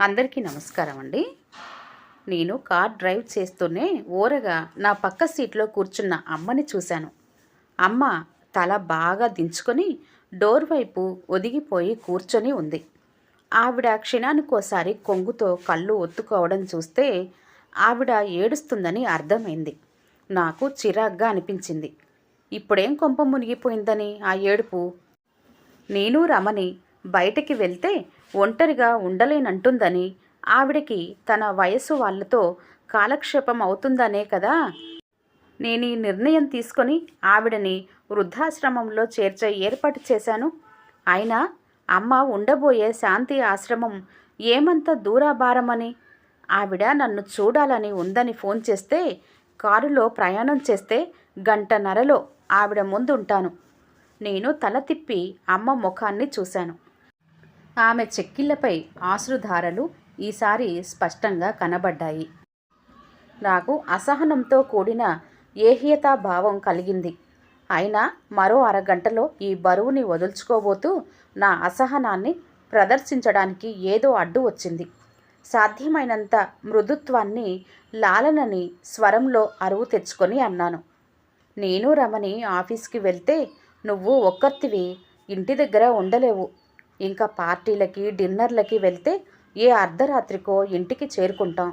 అందరికీ నమస్కారం అండి. నేను కార్ డ్రైవ్ చేస్తూనే ఓరగా నా పక్క సీట్లో కూర్చున్న అమ్మని చూశాను. అమ్మ తల బాగా దించుకొని డోర్ వైపు ఒదిగిపోయి కూర్చొని ఉంది. ఆవిడ క్షణానికోసారి కొంగుతో కళ్ళు ఒత్తుకోవడం చూస్తే ఆవిడ ఏడుస్తుందని అర్థమైంది. నాకు చిరాగ్గా అనిపించింది. ఇప్పుడేం కొంప మునిగిపోయిందని ఆ ఏడుపు? నేను రమణి బయటకి వెళ్తే ఒంటరిగా ఉండలేనంటుందని ఆవిడకి తన వయసు వాళ్ళతో కాలక్షేపం అవుతుందనే కదా? నేను ఈ నిర్ణయం తీసుకొని ఆవిడని వృద్ధాశ్రమంలో చేర్చే ఏర్పాటు చేశాను. అయినా అమ్మ ఉండబోయే శాంతి ఆశ్రమం ఏమంత దూరాభారమని? ఆవిడ నన్ను చూడాలని ఉందని ఫోన్ చేస్తే కారులో ప్రయాణం చేస్తే గంటన్నరలో ఆవిడ ముందు ఉంటాను నేను తల తిప్పి అమ్మ ముఖాన్ని చూశాను. ఆమె చెక్కిళ్ళపై ఆశ్రుధారలు ఈసారి స్పష్టంగా కనబడ్డాయి. నాకు అసహనంతో కూడిన ఏహ్యతా భావం కలిగింది. అయినా మరో అరగంటలో ఈ బరువుని వదుల్చుకోబోతూ నా అసహనాన్ని ప్రదర్శించడానికి ఏదో అడ్డు వచ్చింది. సాధ్యమైనంత మృదుత్వాన్ని లాలనని స్వరంలో అరువు తెచ్చుకొని అన్నాను. నేను రమణి ఆఫీస్కి వెళ్తే నువ్వు ఒక్కర్తివి ఇంటి దగ్గర ఉండలేవు ఇంకా పార్టీలకి డిన్నర్లకి వెళ్తే ఏ అర్ధరాత్రికో ఇంటికి చేరుకుంటాం.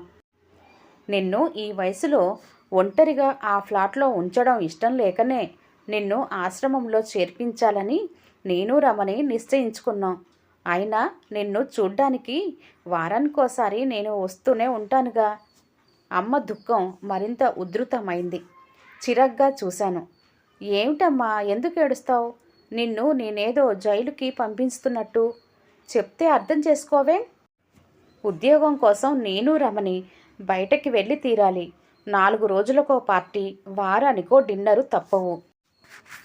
నిన్ను ఈ వయసులో ఒంటరిగా ఆ ఫ్లాట్లో ఉంచడం ఇష్టం లేకనే నిన్ను ఆశ్రమంలో చేర్పించాలని నేను రమణి నిశ్చయించుకున్నాం. అయినా నిన్ను చూడ్డానికి వారానికోసారి నేను వస్తూనే ఉంటానుగా. అమ్మ దుఃఖం మరింత ఉధృతమైంది. చిరగ్గా చూశాను. ఏమిటమ్మా? ఎందుకు ఏడుస్తావు? నిన్ను నేనేదో జైలుకి పంపిస్తున్నట్టు చెప్తే అర్థం చేసుకోవే. ఉద్యోగం కోసం నేను రమణి బయటకి వెళ్ళి తీరాలి. నాలుగు రోజులకో పార్టీ వారానికో డిన్నరు తప్పవు.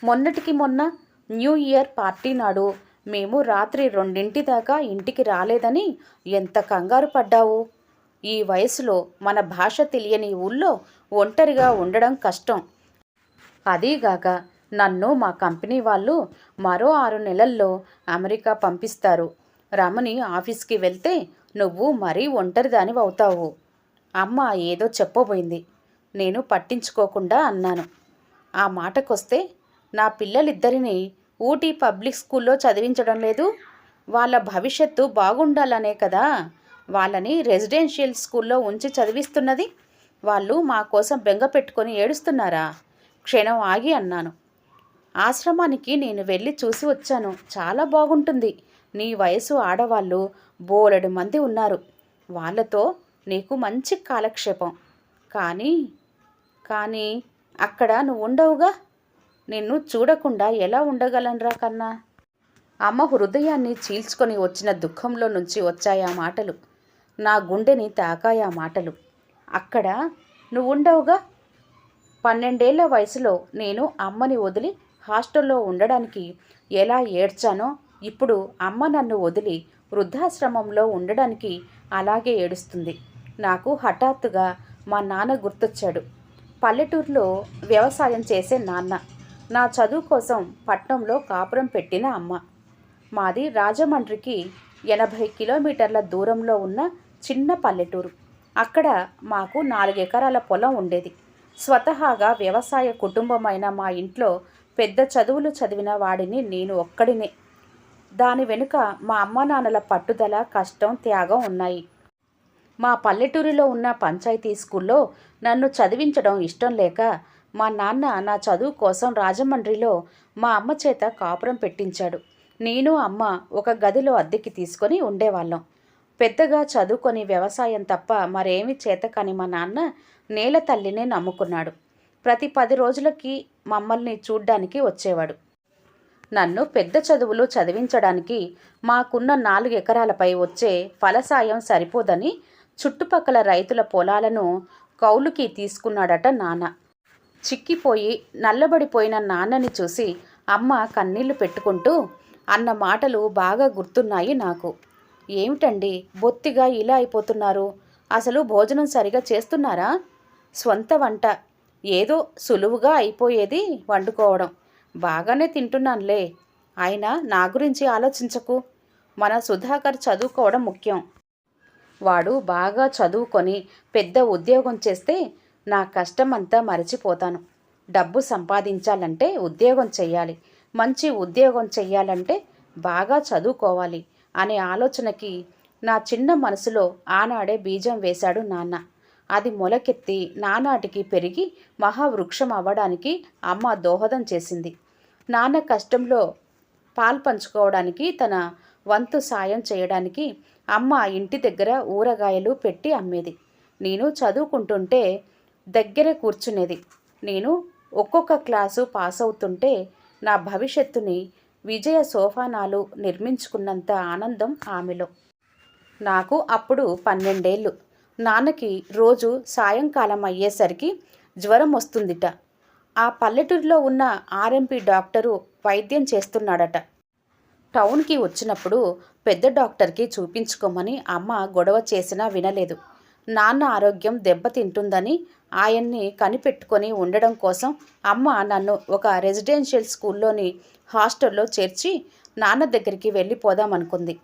మొన్నటికి మొన్న న్యూ ఇయర్ పార్టీ నాడు మేము రాత్రి రెండింటి దాకా ఇంటికి రాలేదని ఎంత కంగారు పడ్డావు? ఈ వయసులో మన భాష తెలియని ఊళ్ళో ఒంటరిగా ఉండడం కష్టం. అదీగాక నన్ను మా కంపెనీ వాళ్ళు మరో ఆరు నెలల్లో అమెరికా పంపిస్తారు. రమణి ఆఫీస్కి వెళ్తే నువ్వు మరీ ఒంటరిదానివి అవుతావు. అమ్మ ఏదో చెప్పబోయింది. నేను పట్టించుకోకుండా అన్నాను. ఆ మాటకొస్తే నా పిల్లలిద్దరిని ఊటీ పబ్లిక్ స్కూల్లో చదివించడం లేదు. వాళ్ళ భవిష్యత్తు బాగుండాలనే కదా. వాళ్ళని రెసిడెన్షియల్ స్కూల్లో ఉంచి చదివిస్తున్నది. వాళ్ళు మా కోసం బెంగ పెట్టుకొని ఏడుస్తున్నారా? క్షణం ఆగి అన్నాను. ఆశ్రమానికి నేను వెళ్ళి చూసి వచ్చాను. చాలా బాగుంటుంది. నీ వయసు ఆడవాళ్ళు బోలెడు మంది ఉన్నారు. వాళ్ళతో నీకు మంచి కాలక్షేపం. కానీ కానీ అక్కడ నువ్వు ఉండవుగా? నిన్ను చూడకుండా ఎలా ఉండగలనరా కన్నా? అమ్మ హృదయాన్ని చీల్చుకొని వచ్చిన దుఃఖంలో నుంచి వచ్చాయా మాటలు. నా గుండెని తాకాయా మాటలు. అక్కడ నువ్వు ఉండవుగా? పన్నెండేళ్ళ వయసులో నేను అమ్మని వదిలి హాస్టల్లో ఉండడానికి ఎలా ఏడ్చానో ఇప్పుడు అమ్మ నన్ను వదిలి వృద్ధాశ్రమంలో ఉండడానికి అలాగే ఏడుస్తుంది. నాకు హఠాత్తుగా మా నాన్న గుర్తొచ్చాడు. పల్లెటూరులో వ్యవసాయం చేసే నాన్న. నా చదువు కోసం పట్నంలో కాపురం పెట్టిన అమ్మ. మాది రాజమండ్రికి ఎనభై కిలోమీటర్ల దూరంలో ఉన్న చిన్న పల్లెటూరు. అక్కడ మాకు నాలుగు ఎకరాల పొలం ఉండేది. స్వతహాగా వ్యవసాయ కుటుంబమైన మా ఇంట్లో పెద్ద చదువులు చదివిన వాడిని నేను ఒక్కడినే. దాని వెనుక మా అమ్మ నాన్నల పట్టుదల కష్టం త్యాగం ఉన్నాయి. మా పల్లెటూరిలో ఉన్న పంచాయతీ స్కూల్లో నన్ను చదివించడం ఇష్టం లేక మా నాన్న నా చదువు కోసం రాజమండ్రిలో మా అమ్మ చేత కాపురం పెట్టించాడు. నేను అమ్మ ఒక గదిలో అద్దెకి తీసుకొని ఉండేవాళ్ళం. పెద్దగా చదువుకొని వ్యవసాయం తప్ప మరేమి చేతకని మా నాన్న నేల తల్లినే నమ్ముకున్నాడు. ప్రతి పది రోజులకి మమ్మల్ని చూడ్డానికి వచ్చేవాడు. నన్ను పెద్ద చదువులు చదివించడానికి మాకున్న నాలుగు ఎకరాలపై వచ్చే ఫలసాయం సరిపోదని చుట్టుపక్కల రైతుల పొలాలను కౌలుకి తీసుకున్నాడట నాన్న. చిక్కిపోయి నల్లబడిపోయిన నాన్నని చూసి అమ్మ కన్నీళ్ళు పెట్టుకుంటూ అన్న మాటలు బాగా గుర్తున్నాయి నాకు. ఏమిటండి బొత్తిగా ఇలా అయిపోతున్నారు? అసలు భోజనం సరిగా చేస్తున్నారా? స్వంత వంట ఏదో సులువుగా అయిపోయేది వండుకోవడం. బాగానే తింటున్నానులే. అయినా నా గురించి ఆలోచించకు. మన సుధాకర్ చదువుకోవడం ముఖ్యం. వాడు బాగా చదువుకొని పెద్ద ఉద్యోగం చేస్తే నా కష్టమంతా మరచిపోతాను. డబ్బు సంపాదించాలంటే ఉద్యోగం చెయ్యాలి. మంచి ఉద్యోగం చెయ్యాలంటే బాగా చదువుకోవాలి అనే ఆలోచనకి నా చిన్న మనసులో ఆనాడే బీజం వేశాడు నాన్న. అది మొలకెత్తి నానాటికి పెరిగి మహావృక్షం అవ్వడానికి అమ్మ దోహదం చేసింది. నాన్న కష్టంలో పాల్పంచుకోవడానికి తన వంతు సాయం చేయడానికి అమ్మ ఇంటి దగ్గర ఊరగాయలు పెట్టి అమ్మేది. నేను చదువుకుంటుంటే దగ్గరే కూర్చునేది. నేను ఒక్కొక్క క్లాసు పాస్ అవుతుంటే నా భవిష్యత్తుని విజయ సోఫానాలు నిర్మించుకున్నంత ఆనందం ఆమెలో. నాకు అప్పుడు పన్నెండేళ్ళు. నాన్నకి రోజు సాయంకాలం అయ్యేసరికి జ్వరం వస్తుందిట. ఆ పల్లెటూరులో ఉన్న ఆర్ఎంపీ డాక్టరు వైద్యం చేస్తున్నాడట. టౌన్కి వచ్చినప్పుడు పెద్ద డాక్టర్కి చూపించుకోమని అమ్మ గొడవ చేసినా వినలేదు. నాన్న ఆరోగ్యం దెబ్బతింటుందని ఆయన్ని కనిపెట్టుకొని ఉండడం కోసం అమ్మ నన్ను ఒక రెసిడెన్షియల్ స్కూల్లోని హాస్టల్లో చేర్చి నాన్న దగ్గరికి వెళ్ళిపోదామనుకుంది.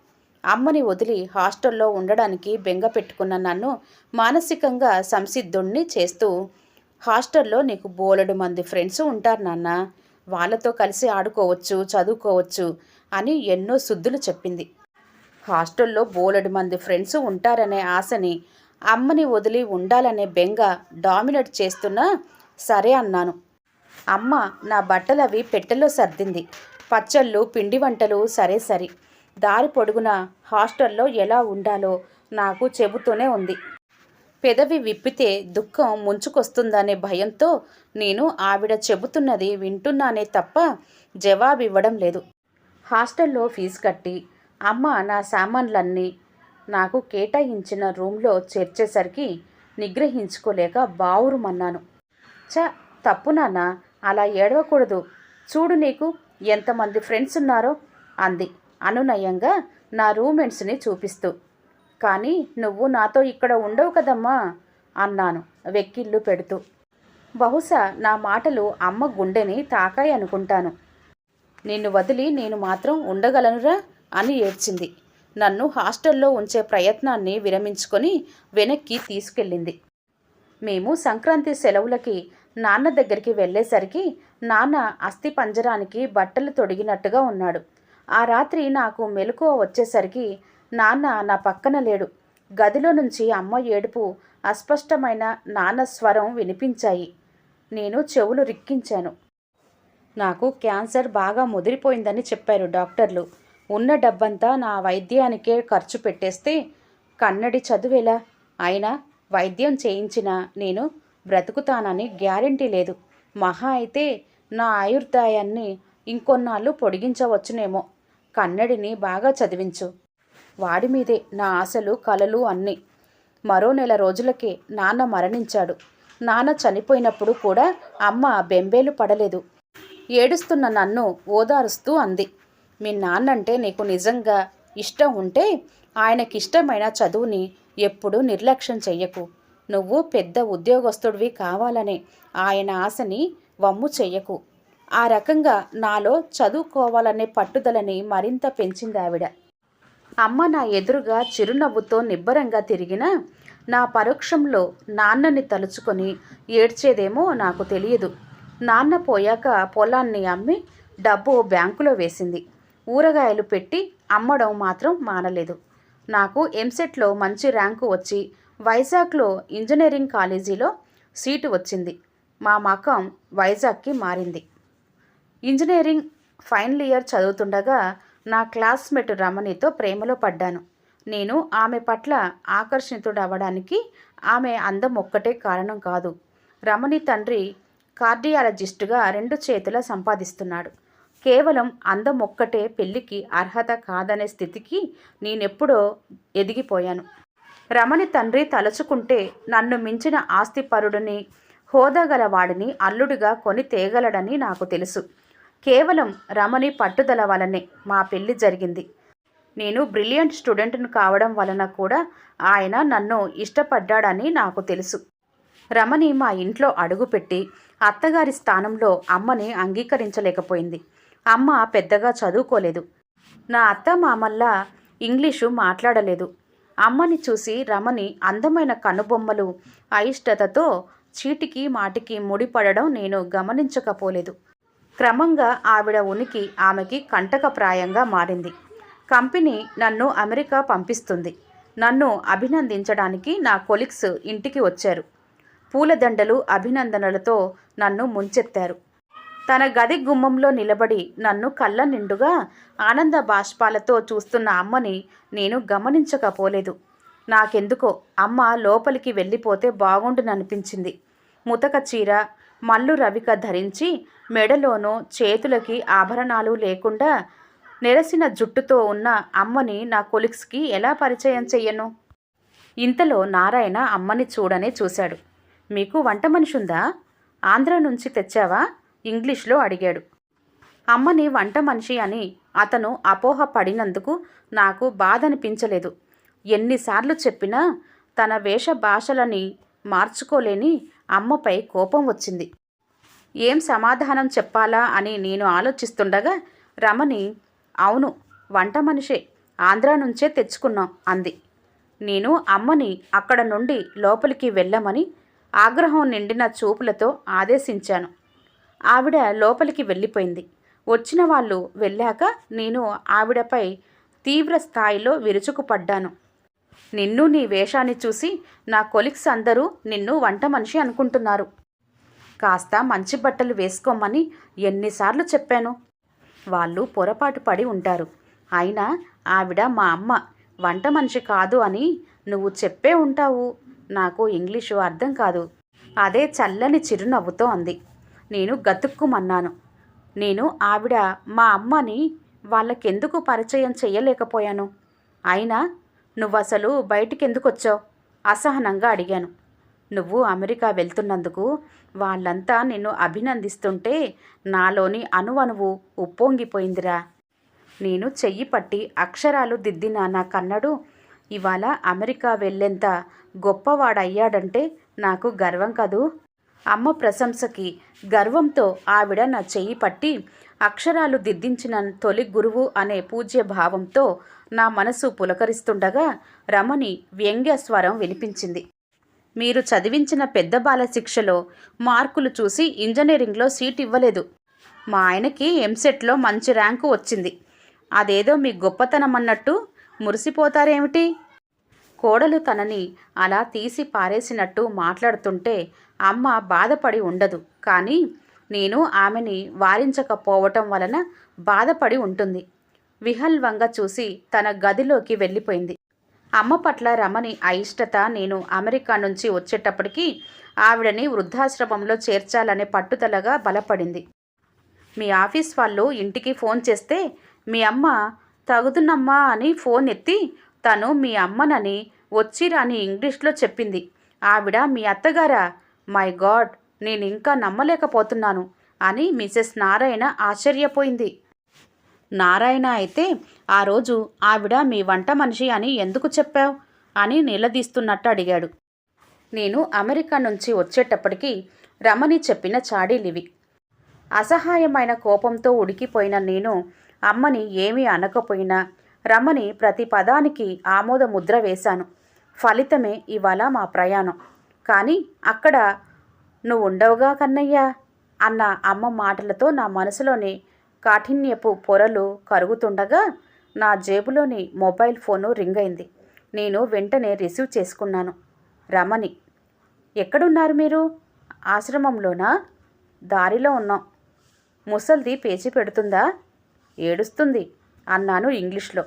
అమ్మని వదిలి హాస్టల్లో ఉండడానికి బెంగ పెట్టుకున్న నన్ను మానసికంగా సంసిద్ధుణ్ణి చేస్తూ హాస్టల్లో నీకు బోలెడు మంది ఫ్రెండ్స్ ఉంటారు నాన్న. వాళ్ళతో కలిసి ఆడుకోవచ్చు చదువుకోవచ్చు అని ఎన్నో శుద్ధులు చెప్పింది. హాస్టల్లో బోలెడు మంది ఫ్రెండ్స్ ఉంటారనే ఆశని అమ్మని వదిలి ఉండాలనే బెంగ డామినేట్ చేస్తున్నా సరే అన్నాను. అమ్మ నా బట్టలవి పెట్టెలో సర్దింది. పచ్చళ్ళు పిండి వంటలు సరే సరే. దారి పొడుగున హాస్టల్లో ఎలా ఉండాలో నాకు చెబుతూనే ఉంది. పెదవి విప్పితే దుఃఖం ముంచుకొస్తుందనే భయంతో నేను ఆవిడ చెబుతున్నది వింటున్నానే తప్ప జవాబివ్వడం లేదు. హాస్టల్లో ఫీజు కట్టి అమ్మ నా సామాన్లన్నీ నాకు కేటాయించిన రూమ్లో చేర్చేసరికి నిగ్రహించుకోలేక బావురుమన్నాను. చ తప్పు నాన్న! అలా ఏడవకూడదు. చూడు నీకు ఎంతమంది ఫ్రెండ్స్ ఉన్నారో అంది. అనునయంగా నా రూమ్మేట్స్ని చూపిస్తూ కానీ నువ్వు నాతో ఇక్కడ ఉండవు కదమ్మా అన్నాను వెక్కిళ్ళు పెడుతూ. బహుశా నా మాటలు అమ్మ గుండెని తాకాయి అనుకుంటాను. నిన్ను వదిలి నేను మాత్రం ఉండగలనురా అని ఏడ్చింది. నన్ను హాస్టల్లో ఉంచే ప్రయత్నాన్ని విరమించుకొని వెనక్కి తీసుకెళ్ళింది. మేము సంక్రాంతి సెలవులకి నాన్న దగ్గరికి వెళ్ళేసరికి నాన్న అస్థి పంజరానికి బట్టలు తొడిగినట్టుగా ఉన్నాడు. ఆ రాత్రి నాకు మెలకువ వచ్చేసరికి నాన్న నా పక్కన లేడు. గదిలో నుంచి అమ్మ ఏడుపు అస్పష్టమైన నాన్న స్వరం వినిపించాయి. నేను చెవులు రిక్కించాను. నాకు క్యాన్సర్ బాగా ముదిరిపోయిందని చెప్పారు డాక్టర్లు. ఉన్న డబ్బంతా నా వైద్యానికే ఖర్చు పెట్టేస్తే కన్నడి చదువేలా? అయినా వైద్యం చేయించిన నేను బ్రతుకుతానని గ్యారంటీ లేదు. మహా అయితే నా ఆయుర్దాయాన్ని ఇంకొన్నాళ్ళు పొడిగించవచ్చునేమో. కన్నడిని బాగా చదివించు. వాడి మీదే నా ఆశలు కలలు అన్నీ. మరో నెల రోజులకే నాన్న మరణించాడు. నాన్న చనిపోయినప్పుడు కూడా అమ్మ బెంబేలు పడలేదు. ఏడుస్తున్న నన్ను ఓదారుస్తూ అంది. మీ నాన్నంటే నీకు నిజంగా ఇష్టం ఉంటే ఆయనకిష్టమైన చదువుని ఎప్పుడూ నిర్లక్ష్యం చెయ్యకు. నువ్వు పెద్ద ఉద్యోగస్తుడివి కావాలనే ఆయన ఆశని వమ్ము చెయ్యకు. ఆ రకంగా నాలో చదువుకోవాలనే పట్టుదలని మరింత పెంచింది ఆవిడ అమ్మ నా ఎదురుగా చిరునవ్వుతో నిబ్బరంగా తిరిగినా నా పరోక్షంలో నాన్నని తలుచుకొని ఏడ్చేదేమో నాకు తెలియదు. నాన్న పోయాక పొలాన్ని అమ్మి డబ్బు బ్యాంకులో వేసింది. ఊరగాయలు పెట్టి అమ్మడం మాత్రం మానలేదు. నాకు ఎంసెట్లో మంచి ర్యాంకు వచ్చి వైజాగ్లో ఇంజనీరింగ్ కాలేజీలో సీటు వచ్చింది. మా మకం వైజాగ్కి మారింది. ఇంజనీరింగ్ ఫైనల్ ఇయర్ చదువుతుండగా నా క్లాస్మేట్ రమణితో ప్రేమలో పడ్డాను. నేను ఆమె పట్ల ఆకర్షితుడవడానికి ఆమె అందం ఒక్కటే కారణం కాదు. రమణి తండ్రి కార్డియాలజిస్టుగా రెండు చేతుల సంపాదిస్తున్నాడు. కేవలం అందం ఒక్కటే పెళ్ళికి అర్హత కాదనే స్థితికి నేనెప్పుడో ఎదిగిపోయాను. రమణి తండ్రి తలుచుకుంటే నన్ను మించిన ఆస్తిపరుడిని హోదాగలవాడిని అల్లుడిగా కొని తేగలడని నాకు తెలుసు. కేవలం రమణి పట్టుదల వలనే మా పెళ్ళి జరిగింది. నేను బ్రిలియంట్ స్టూడెంట్ను కావడం వలన కూడా ఆయన నన్ను ఇష్టపడ్డాడని నాకు తెలుసు. రమణి మా ఇంట్లో అడుగుపెట్టి అత్తగారి స్థానంలో అమ్మని అంగీకరించలేకపోయింది. అమ్మ పెద్దగా చదువుకోలేదు. నా అత్త మామల్లా ఇంగ్లీషు మాట్లాడలేదు. అమ్మని చూసి రమణి అందమైన కనుబొమ్మలు అయిష్టతతో చీటికి మాటికి ముడిపడడం నేను గమనించకపోలేదు. క్రమంగా ఆవిడ ఉనికి ఆమెకి కంటకప్రాయంగా మారింది. కంపెనీ నన్ను అమెరికా పంపిస్తుంది. నన్ను అభినందించడానికి నా కొలిక్స్ ఇంటికి వచ్చారు. పూలదండలు అభినందనలతో నన్ను ముంచెత్తారు. తన గది గుమ్మంలో నిలబడి నన్ను కళ్ళ నిండుగా ఆనంద బాష్పాలతో చూస్తున్న అమ్మని నేను గమనించకపోలేదు. నాకెందుకో అమ్మ లోపలికి వెళ్ళిపోతే బాగుండుననిపించింది. ముతక చీర మల్లు రవిక ధరించి మెడలోనూ చేతులకి ఆభరణాలు లేకుండా నెరసిన జుట్టుతో ఉన్న అమ్మని నా కొలిక్స్కి ఎలా పరిచయం చెయ్యను? ఇంతలో నారాయణ అమ్మని చూడనే చూశాడు. మీకు వంట మనిషి ఉందా ఆంధ్ర నుంచి తెచ్చావా? ఇంగ్లీష్లో అడిగాడు. అమ్మని వంట మనిషి అని అతను అపోహ పడినందుకు నాకు బాధ అనిపించలేదు ఎన్నిసార్లు చెప్పినా తన వేష భాషలని మార్చుకోలేని అమ్మపై కోపం వచ్చింది. ఏం సమాధానం చెప్పాలా అని నేను ఆలోచిస్తుండగా రమణి అవును వంట మనిషే. ఆంధ్రా నుంచే తెచ్చుకున్నాం అంది. నేను అమ్మని అక్కడ నుండి లోపలికి వెళ్ళమని ఆగ్రహం నిండిన చూపులతో ఆదేశించాను. ఆవిడ లోపలికి వెళ్ళిపోయింది. వచ్చిన వాళ్ళు వెళ్ళాక నేను ఆవిడపై తీవ్ర స్థాయిలో విరుచుకుపడ్డాను. నిన్ను నీ వేషాన్ని చూసి నా కొలిక్స్ అందరూ నిన్ను వంట మనిషి అనుకుంటున్నారు. కాస్త మంచి బట్టలు వేసుకోమని ఎన్నిసార్లు చెప్పాను. వాళ్ళు పొరపాటు పడి ఉంటారు. అయినా ఆవిడ మా అమ్మ వంట మనిషి కాదు అని నువ్వు చెప్పే ఉంటావు. నాకు ఇంగ్లీషు అర్థం కాదు. అదే చల్లని చిరునవ్వుతో అంది. నేను గతుక్కుమన్నాను. నేను ఆవిడ మా అమ్మని వాళ్ళకెందుకు పరిచయం చేయలేకపోయాను అయినా నువ్వసలు బయటికెందుకు వచ్చావు అసహనంగా అడిగాను. నువ్వు అమెరికా వెళ్తున్నందుకు వాళ్ళంతా నిన్ను అభినందిస్తుంటే నాలోని అణువణువు ఉప్పొంగిపోయిందిరా. నేను చెయ్యి పట్టి అక్షరాలు దిద్దిన నా కన్నడు ఇవాళ అమెరికా వెళ్ళేంత గొప్పవాడయ్యాడంటే నాకు గర్వం కదూ? అమ్మ ప్రశంసకి గర్వంతో ఆవిడ నా చెయ్యి పట్టి అక్షరాలు దిద్దించిన తొలి గురువు అనే పూజ్య భావంతో నా మనసు పులకరిస్తుండగా రమణి వ్యంగ్య స్వరం వినిపించింది. మీరు చదివించిన పెద్ద బాల శిక్షలో మార్కులు చూసి ఇంజనీరింగ్లో సీట్ ఇవ్వలేదు. మా ఆయనకి ఎంసెట్లో మంచి ర్యాంకు వచ్చింది. అదేదో మీ గొప్పతనం అన్నట్టు మురిసిపోతారేమిటి? కోడలు తనని అలా తీసి పారేసినట్టు మాట్లాడుతుంటే అమ్మ బాధపడి ఉండదు. కానీ నేను ఆమెని వారించకపోవటం వలన బాధపడి ఉంటుంది. విహల్వంగా చూసి తన గదిలోకి వెళ్ళిపోయింది. అమ్మ పట్ల రమణి అయిష్టత నేను అమెరికా నుంచి వచ్చేటప్పటికి ఆవిడని వృద్ధాశ్రమంలో చేర్చాలనే పట్టుదలగా బలపడింది. మీ ఆఫీస్ వాళ్ళు ఇంటికి ఫోన్ చేస్తే మీ అమ్మ తగుదునమ్మా అని ఫోన్ ఎత్తి తను మీ అమ్మనని వచ్చిరాని ఇంగ్లీష్లో చెప్పింది. ఆవిడ మీ అత్తగారా? మై గాడ్ నేను ఇంకా నమ్మలేకపోతున్నాను అని మిసెస్ నారాయణ ఆశ్చర్యపోయింది. నారాయణ అయితే ఆ రోజు ఆవిడ మీ వంట మనిషి అని ఎందుకు చెప్పావు? అని నిలదీస్తున్నట్టు అడిగాడు. నేను అమెరికా నుంచి వచ్చేటప్పటికి రమణి చెప్పిన చాడీలివి. అసహాయమైన కోపంతో ఉడికిపోయిన నేను అమ్మని ఏమీ అనకపోయినా రమణి ప్రతి పదానికి ఆమోద ముద్ర వేశాను. ఫలితమే ఇవాళ మా ప్రయాణం. కానీ అక్కడ నువ్వు ఉండవుగా కన్నయ్యా అన్న అమ్మ మాటలతో నా మనసులోని కాఠిన్యపు పొరలు కరుగుతుండగా నా జేబులోని మొబైల్ ఫోను రింగ్ అయింది నేను వెంటనే రిసీవ్ చేసుకున్నాను. రమణి ఎక్కడున్నారు మీరు? ఆశ్రమంలోనా? దారిలో ఉన్నాం. ముసల్ది పేచి పెడుతుందా? ఏడుస్తుంది అన్నాను ఇంగ్లీష్లో.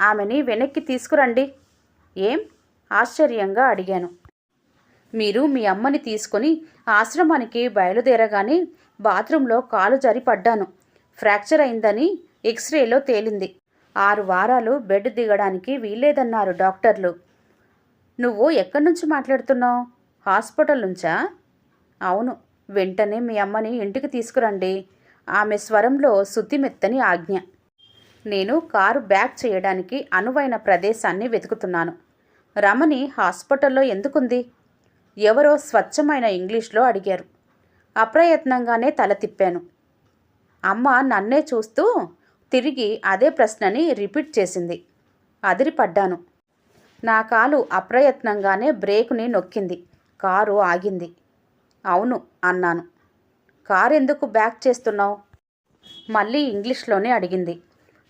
ఆమెని వెనక్కి తీసుకురండి. ఏం? ఆశ్చర్యంగా అడిగాను. మీరు మీ అమ్మని తీసుకొని ఆశ్రమానికి బయలుదేరగానే బాత్రూంలో కాలు జారి పడ్డాను. ఫ్రాక్చర్ అయిందని ఎక్స్రేలో తేలింది. ఆరు వారాలు బెడ్ దిగడానికి వీల్లేదన్నారు డాక్టర్లు. నువ్వు ఎక్కడి నుంచి మాట్లాడుతున్నావు? హాస్పిటల్ నుంచా? అవును వెంటనే మీ అమ్మని ఇంటికి తీసుకురండి. ఆమె స్వరంలో శుద్ధిమెత్తని ఆజ్ఞ. నేను కారు బ్యాక్ చేయడానికి అనువైన ప్రదేశాన్ని వెతుకుతున్నాను. రమణి హాస్పిటల్లో ఎందుకుంది? ఎవరో స్వచ్ఛమైన ఇంగ్లీష్లో అడిగారు. అప్రయత్నంగానే తల తిప్పాను. అమ్మ నన్నే చూస్తూ తిరిగి అదే ప్రశ్నని రిపీట్ చేసింది. అదిరిపడ్డాను. నా కాలు అప్రయత్నంగానే బ్రేకుని నొక్కింది. కారు ఆగింది. అవును అన్నాను. కారు ఎందుకు బ్యాక్ చేస్తున్నావు? మళ్ళీ ఇంగ్లీష్లోనే అడిగింది.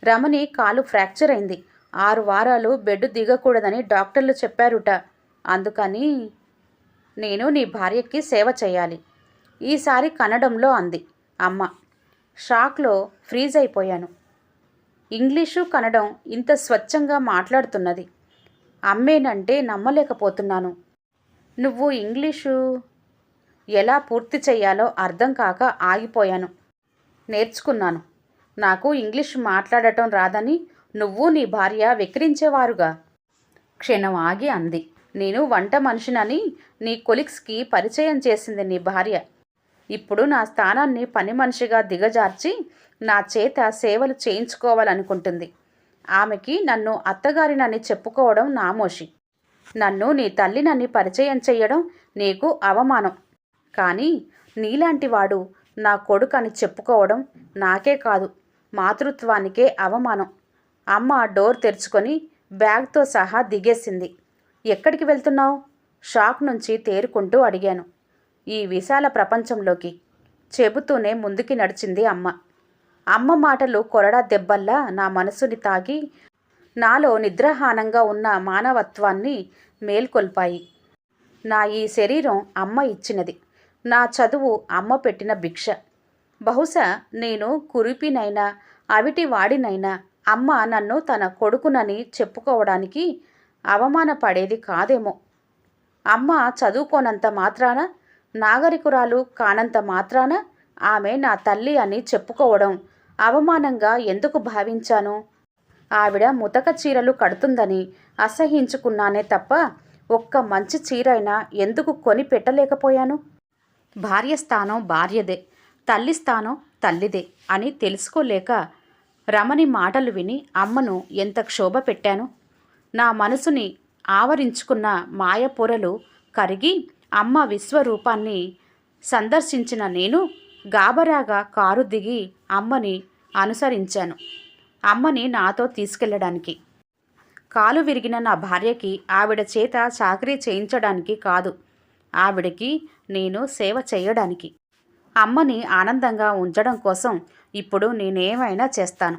రమణి కాలు ఫ్రాక్చర్ అయింది. ఆరు వారాలు బెడ్ దిగకూడదని డాక్టర్లు చెప్పారుట. అందుకని నేను నీ భార్యకి సేవ చేయాలి. ఈసారి కన్నడంలో అంది. అమ్మ షాక్లో ఫ్రీజ్ అయిపోయాను. ఇంగ్లీషు కన్నడం ఇంత స్వచ్ఛంగా మాట్లాడుతున్నది. అమ్మేనంటే నమ్మలేకపోతున్నాను. నువ్వు ఇంగ్లీషు ఎలా పూర్తి చేయాలో అర్థం కాక ఆగిపోయాను. నేర్చుకున్నాను. నాకు ఇంగ్లీష్ మాట్లాడటం రాదని నువ్వు నీ భార్య వెక్కిరించేవారుగా. క్షణం ఆగి అంది. నేను వంట మనిషినని నీ కొలిక్స్కి పరిచయం చేసింది నీ భార్య. ఇప్పుడు నా స్థానాన్ని పని మనిషిగా దిగజార్చి నా చేత సేవలు చేయించుకోవాలనుకుంటుంది. ఆమెకి నన్ను అత్తగారినని చెప్పుకోవడం నామోషి. నన్ను నీ తల్లినని పరిచయం చెయ్యడం నీకు అవమానం. కానీ నీలాంటి వాడు నా కొడుకని చెప్పుకోవడం నాకే కాదు మాతృత్వానికే అవమానం. అమ్మ డోర్ తెరుచుకొని బ్యాగ్తో సహా దిగేసింది. ఎక్కడికి వెళ్తున్నావు? షాక్ నుంచి తేరుకుంటూ అడిగాను. ఈ విశాల ప్రపంచంలోకి చెబుతూనే ముందుకి నడిచింది అమ్మ. అమ్మ మాటలు కొరడా దెబ్బల్లా నా మనసుని తాగి నాలో నిద్రాహానంగా ఉన్న మానవత్వాన్ని మేల్కొల్పాయి. నా ఈ శరీరం అమ్మ ఇచ్చినది. నా చదువు అమ్మ పెట్టిన భిక్ష. బహుశా నేను కురిపినైనా అవిటి వాడినైనా అమ్మ నన్ను తన కొడుకునని చెప్పుకోవడానికి అవమానపడేది కాదేమో. అమ్మ చదువుకోనంత మాత్రాన నాగరికురాలు కానంత మాత్రాన ఆమె నా తల్లి అని చెప్పుకోవడం అవమానంగా ఎందుకు భావించాను? ఆవిడ ముతక చీరలు కడుతుందని అసహించుకున్నానే తప్ప ఒక్క మంచి చీరైనా ఎందుకు కొని పెట్టలేకపోయాను? భార్య స్థానం భార్యదే తల్లి స్థానం తల్లిదే అని తెలుసుకోలేక రమణి మాటలు విని అమ్మను ఎంత క్షోభ పెట్టాను నా మనసుని ఆవరించుకున్న మాయపొరలు కరిగి అమ్మ విశ్వరూపాన్ని సందర్శించిన నేను గాబరాగా కారు దిగి అమ్మని అనుసరించాను. అమ్మని నాతో తీసుకెళ్ళడానికి కాలు విరిగిన నా భార్యకి ఆవిడ చేత చాకరీ చేయించడానికి కాదు. ఆవిడకి నేను సేవ చేయడానికి. అమ్మని ఆనందంగా ఉంచడం కోసం ఇప్పుడు నేనేమైనా చేస్తాను.